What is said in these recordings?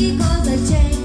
українські козаченьки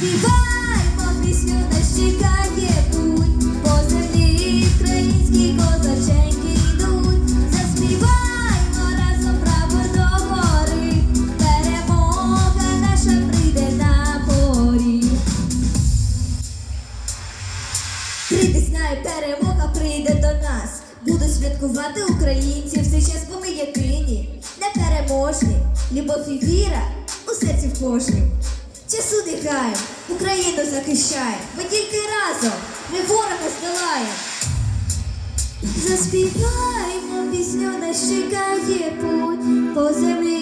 Заспіваймо пісню, нас чекає путь, по землі українські козаченьки йдуть. Заспіваймо разом прапор до перемога наша прийде на порі. Прийде знає, перемога прийде до нас. Буду святкувати українці в цей час, бо ми єдині, непереможні. Любов і віра у серці в кожнім. Часу не гає, Україну захищає, ми тільки разом, ми ворога здолаємо. Заспіваємо пісню, нас чекає путь, по землі